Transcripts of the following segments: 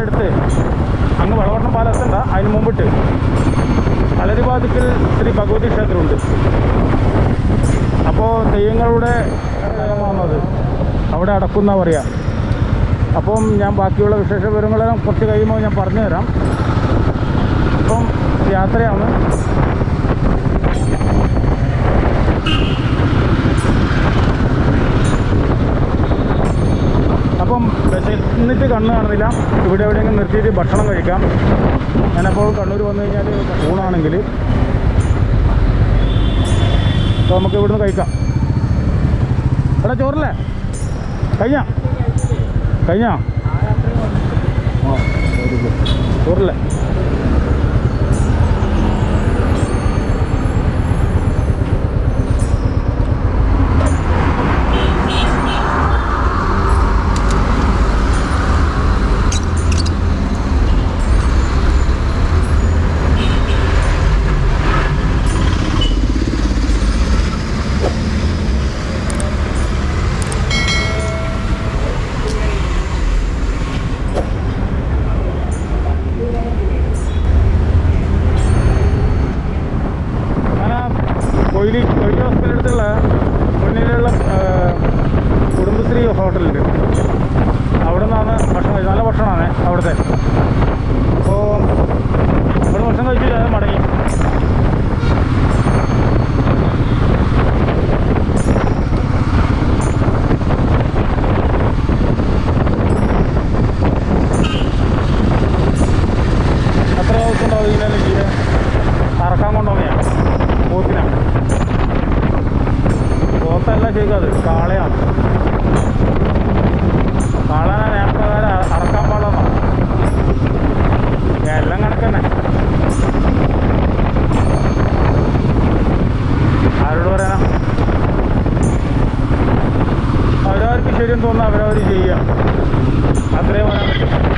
അടുത്ത് അങ്ങ് വളപട്ടണം പാലത്തണ്ട അതിന് മുമ്പിട്ട്. അലരിവാതിക്കൽ ശ്രീ ഭഗവതി ക്ഷേത്രമുണ്ട്. അപ്പോൾ തെയ്യങ്ങളുടെ സ്ഥലമാണത് അവിടെ അടക്കുന്ന പറയാം. അപ്പം ഞാൻ ബാക്കിയുള്ള വിശേഷ വിവരങ്ങളെല്ലാം കുറച്ച് കഴിയുമ്പോൾ ഞാൻ പറഞ്ഞു തരാം അപ്പം യാത്രയാണ് അപ്പം വിശന്നിട്ട് കണ്ണ് കാണുന്നില്ല. ഇവിടെ എവിടെയെങ്കിലും നിർത്തിയിട്ട് ഭക്ഷണം കഴിക്കാം. ഞാനപ്പോൾ കണ്ണൂർ വന്നു കഴിഞ്ഞാൽ ഊണാണെങ്കിൽ. അപ്പോൾ നമുക്ക് ഇവിടുന്ന് കഴിക്കാം. എടാ ചോറില്ലേ? കഴിഞ്ഞ? കഴിഞ്ഞ? ആ ചോറില്ലേ? ശരിയെന്ന് തോന്നുന്ന അവരവർ ചെയ്യുക. അത്രയും പറയാൻ പറ്റും.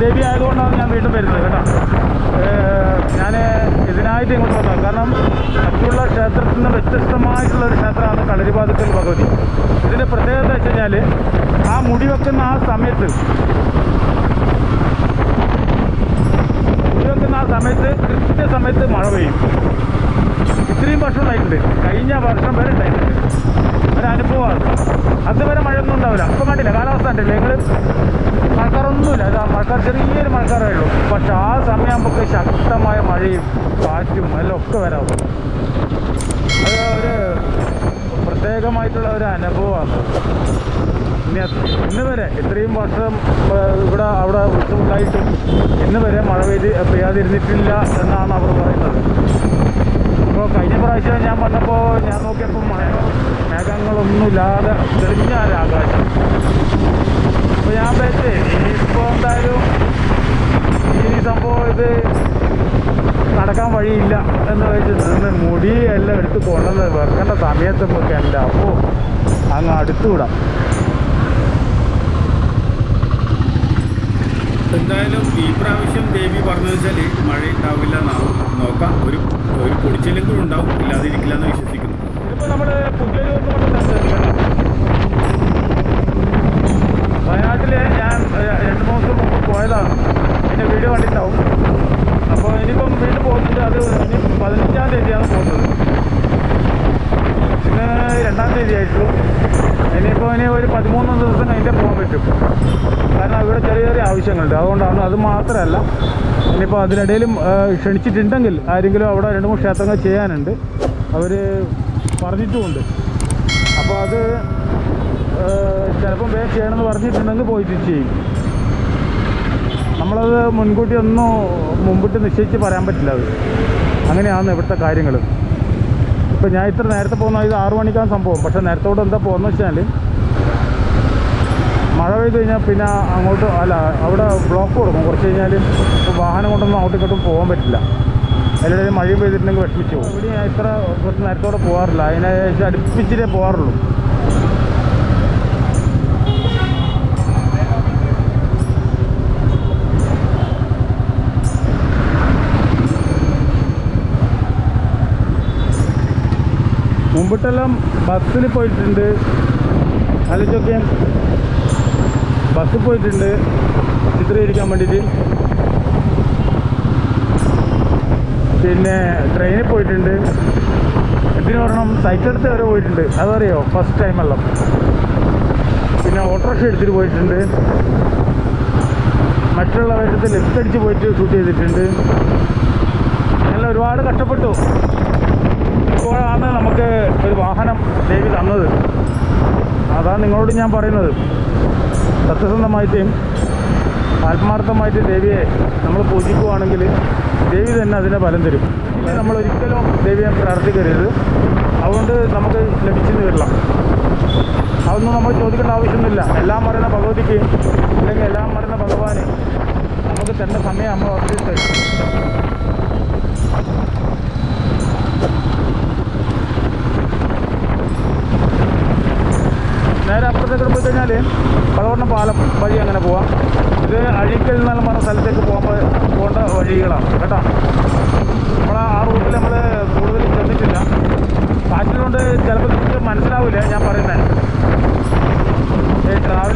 ദേവി ആയതുകൊണ്ടാണ് ഞാൻ വീണ്ടും വരുന്നത് കേട്ടോ. ഞാൻ ഇതിനായിട്ട് ഇങ്ങോട്ട് വന്നത്. കാരണം മറ്റുള്ള ക്ഷേത്രത്തിൽ നിന്ന് വ്യത്യസ്തമായിട്ടുള്ള ഒരു ക്ഷേത്രമാണ് കളരിപാതക്കൽ ഭഗവതി. ഇതിന്റെ പ്രത്യേകത വെച്ച് കഴിഞ്ഞാൽ ആ മുടി വെക്കുന്ന ആ സമയത്ത് മുടി വെക്കുന്ന ആ സമയത്ത് കൃത്യസമയത്ത് മഴ പെയ്യും. ഇത്രയും വർഷം ഉണ്ടായിട്ടുണ്ട്. കഴിഞ്ഞ വർഷം വരെ ഉണ്ടായിട്ടുണ്ട്. ഒരനുഭവമാണ് അതുവരെ മഴ ഒന്നും ഉണ്ടാവില്ല. അപ്പം കണ്ടില്ല കാലാവസ്ഥ ഉണ്ടല്ലോ ഞങ്ങൾ മഴക്കാറൊന്നുമില്ല. അത് മഴക്കാർ ചെറിയൊരു മഴക്കാറേ ഉള്ളൂ. പക്ഷെ ആ സമയമാകുമ്പോൾ ശക്തമായ മഴയും കാറ്റും എല്ലാം ഒക്കെ വരാം. അത് ഒരു പ്രത്യേകമായിട്ടുള്ള ഒരു അനുഭവമാണ്. ഇന്ന് വരെ ഇത്രയും വർഷം ഇവിടെ അവിടെ ഉത്സവമുണ്ടായിട്ടും ഇന്ന് വരെ മഴ പെയ്ത് പെയ്യാതിരുന്നിട്ടില്ല എന്നാണ് അവർ പറയുന്നത്. അപ്പോൾ കഴിഞ്ഞ പ്രാവശ്യം ഞാൻ വന്നപ്പോൾ ഞാൻ നോക്കിയപ്പോൾ മഴ മേഘങ്ങളൊന്നുമില്ലാതെ തെളിഞ്ഞ ആകാശം. അപ്പോൾ ഞാൻ വെച്ചേ ഇനിയിപ്പോൾ എന്തായാലും ഈ സംഭവം ഇത് നടക്കാൻ വഴിയില്ല എന്ന് വെച്ച് നിന്ന് മുടിയെല്ലാം എടുത്ത് കൊണ്ടുവന്ന് വെക്കേണ്ട സമയത്ത് നമുക്ക് എന്റെ അപ്പോൾ അങ്ങ് അടുത്തുവിടാം എന്തായാലും ഈ പ്രാവശ്യം ദേവി പറഞ്ഞു വെച്ചാൽ മഴ ഉണ്ടാവില്ല എന്നാണ് നോക്കാം. ഒരു ഒരു പൊടിച്ചില്ലെങ്കിലും ഉണ്ടാവും. ഇല്ലാതിരിക്കില്ല എന്ന് വിശ്വസിക്കുന്നു. എന്ന് പറഞ്ഞ വയനാട്ടിൽ ഞാൻ രണ്ട് മാസം മുമ്പ് പോയതാണ്. എന്റെ വീട് കണ്ടിട്ടാവും അപ്പോൾ ഇനിയിപ്പം വീട്ടിൽ പോകുന്നുണ്ട്. അത് ഇനി പതിനഞ്ചാം തീയതിയാണ് പോകുന്നത്. ഇന്ന് രണ്ടാം തീയതി ആയിട്ടുള്ളൂ. ഇനിയിപ്പോൾ ഇനി ഒരു പതിമൂന്ന് ദിവസം കഴിഞ്ഞാൽ പോകാൻ പറ്റും. കാരണം ഇവിടെ ചെറിയ ചെറിയ ആവശ്യങ്ങളുണ്ട്. അതുകൊണ്ടാണ് അത് മാത്രമല്ല ഇനിയിപ്പോൾ അതിനിടയിലും ക്ഷണിച്ചിട്ടുണ്ടെങ്കിൽ ആരെങ്കിലും അവിടെ രണ്ട് മൂന്ന് ക്ഷേത്രങ്ങൾ ചെയ്യാനുണ്ട്. അവർ പറഞ്ഞിട്ടുമുണ്ട്. അപ്പോൾ അത് ചിലപ്പം വേഗം ചെയ്യണമെന്ന് പറഞ്ഞിട്ടുണ്ടെങ്കിൽ പോയിട്ട് ചെയ്യും. നമ്മളത് മുൻകൂട്ടി ഒന്നും മുമ്പിട്ട് നിശ്ചയിച്ച് പറയാൻ പറ്റില്ല അത്. അങ്ങനെയാണ് ഇവിടുത്തെ കാര്യങ്ങൾ ഇപ്പം ഞാൻ ഇത്ര നേരത്തെ പോകുന്ന ഇത് ആറു മണിക്കാണ് സംഭവം. പക്ഷേ നേരത്തോട് എന്താ പോകുന്നത് വെച്ചാൽ മഴ പെയ്ത് കഴിഞ്ഞാൽ പിന്നെ അങ്ങോട്ട് അല്ല അവിടെ ബ്ലോക്ക് കൊടുക്കും. കുറച്ച് കഴിഞ്ഞാൽ വാഹനം കൊണ്ടൊന്നും അങ്ങോട്ടും ഇങ്ങോട്ടും പോകാൻ പറ്റില്ല. എല്ലാവരും മഴയും പെയ്തിട്ടുണ്ടെങ്കിൽ വിഷമിച്ചു ഇവിടെ ഞാൻ ഇത്ര കുറച്ച് നേരത്തോടെ പോകാറില്ല. അതിനെ അടുപ്പിച്ചിട്ടേ പോകാറുള്ളൂ. മുമ്പിട്ടെല്ലാം ബസ്സിൽ പോയിട്ടുണ്ട്. ആലോചിച്ചൊക്കെ ബസ്സിൽ പോയിട്ടുണ്ട്. ചിത്രീകരിക്കാൻ വേണ്ടിയിട്ട്. പിന്നെ ട്രെയിനിൽ പോയിട്ടുണ്ട്. ഇതിന് പറയണം സൈക്കിളെടുത്ത് വരെ പോയിട്ടുണ്ട്. അതറിയോ? ഫസ്റ്റ് ടൈമെല്ലാം പിന്നെ ഓട്ടോറിക്ഷ എടുത്തിട്ട് പോയിട്ടുണ്ട്. മറ്റുള്ള വേഷത്തിൽ ലിഫ്റ്റ് അടിച്ച് പോയിട്ട് ഷൂട്ട് ചെയ്തിട്ടുണ്ട്. അങ്ങനെ ഒരുപാട് കഷ്ടപ്പെട്ടു. ഇപ്പോഴാണ് നമുക്ക് ഒരു വാഹനം ദേവി തന്നത്. അതാണ് നിങ്ങളോട് ഞാൻ പറയുന്നത്. സത്യസന്ധമായിട്ടും ആത്മാർത്ഥമായിട്ട് ദേവിയെ നമ്മൾ പൂജിക്കുവാണെങ്കിൽ ദേവി തന്നെ അതിനെ ഫലം തരും. നമ്മൾ ഒരിക്കലും ദേവിയെ പ്രാർത്ഥിക്കരുത്. അതുകൊണ്ട് നമുക്ക് ലഭിച്ചെന്ന് വരില്ല അതൊന്നും നമ്മൾ ചോദിക്കേണ്ട ആവശ്യമൊന്നുമില്ല. എല്ലാം പറയുന്ന ഭഗവതിക്ക് അല്ലെങ്കിൽ എല്ലാം പറയുന്ന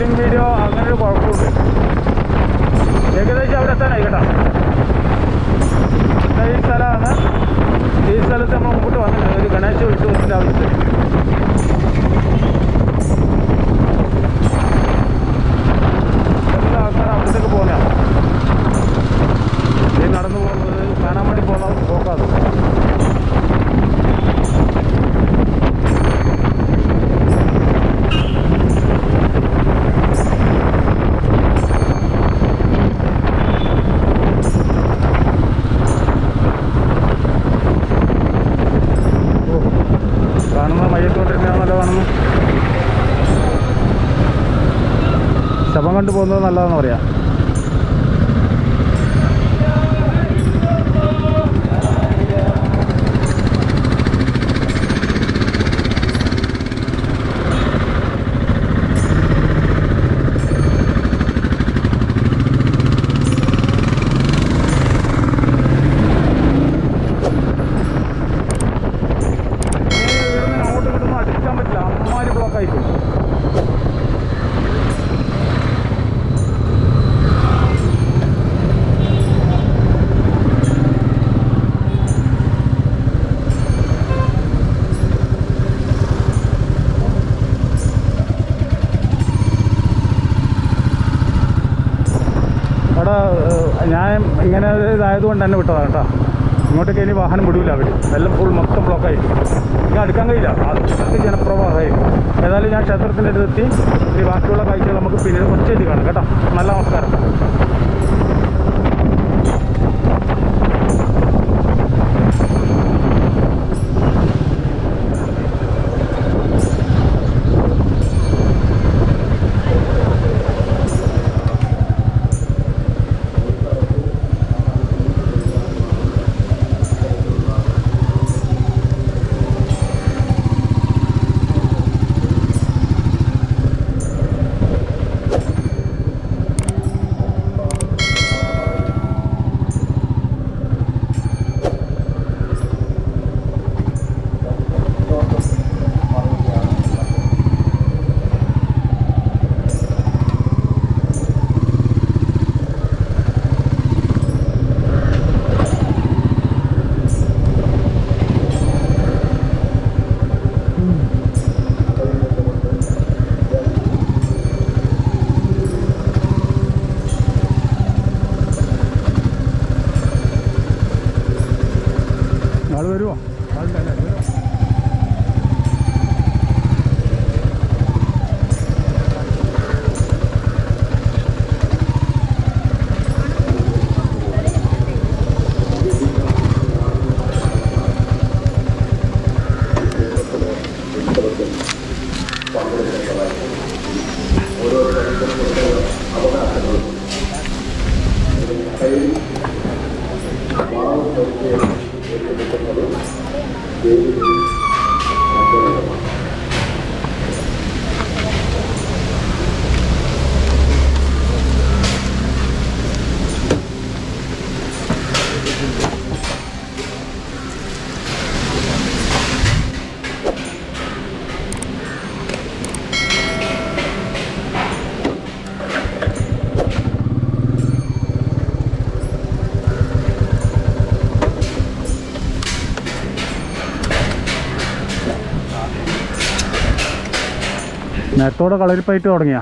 ട്രാവലിംഗ് വീഡിയോ അങ്ങനെ ഒരു കുഴപ്പമുണ്ട് ഏകദേശം അവിടെ എത്താനായി കേട്ടോ. ഈ സ്ഥലമാണ്. ഈ സ്ഥലത്ത് നമ്മൾ മുമ്പോട്ട് വന്നിട്ടുണ്ട്. ഒരു ഗണേശ ഉത്സവത്തിന്റെ ആവശ്യത്തിൽ എല്ലാ ആൾക്കാരും ഈ നടന്നു പോകുന്നത് കാണാൻ വേണ്ടി പോകുന്ന പോക്കാതെ ഓ, കാണുന്ന മയ്യത്തോട്ടിരുന്നാണല്ലോ കാണുന്നു ശവം കണ്ടു പോകുന്നത് നല്ലതെന്ന് പറയാം ഇനി ഇവിടുന്ന് അങ്ങോട്ടും ഇങ്ങോട്ടും അടുക്കാൻ പറ്റില്ല അമ്മമാര് ബ്ലോക്ക് ആയിപ്പോയി ഇങ്ങനെ ഒരു ഇതായതുകൊണ്ട് തന്നെ വിട്ടതാണ് കേട്ടോ. ഇങ്ങോട്ടേക്ക് ഇനി വാഹനം വിടില്ല അവർ എല്ലാം ഫുൾ മൊത്തം ബ്ലോക്കായി ഇനി അടുക്കാൻ കഴിയില്ല. അത്രയ്ക്ക് ജനപ്രവാഹമായി. ഏതായാലും ഞാൻ ക്ഷേത്രത്തിന്റെ അടുത്തെത്തി. ഈ ബാക്കിയുള്ള കാഴ്ചകൾ നമുക്ക് പിന്നീട് കുറച്ചേരി കാണാം കേട്ടോ. നല്ല നമസ്കാരം. നേരത്തോടെ കളരിപ്പയറ്റ് തുടങ്ങിയ.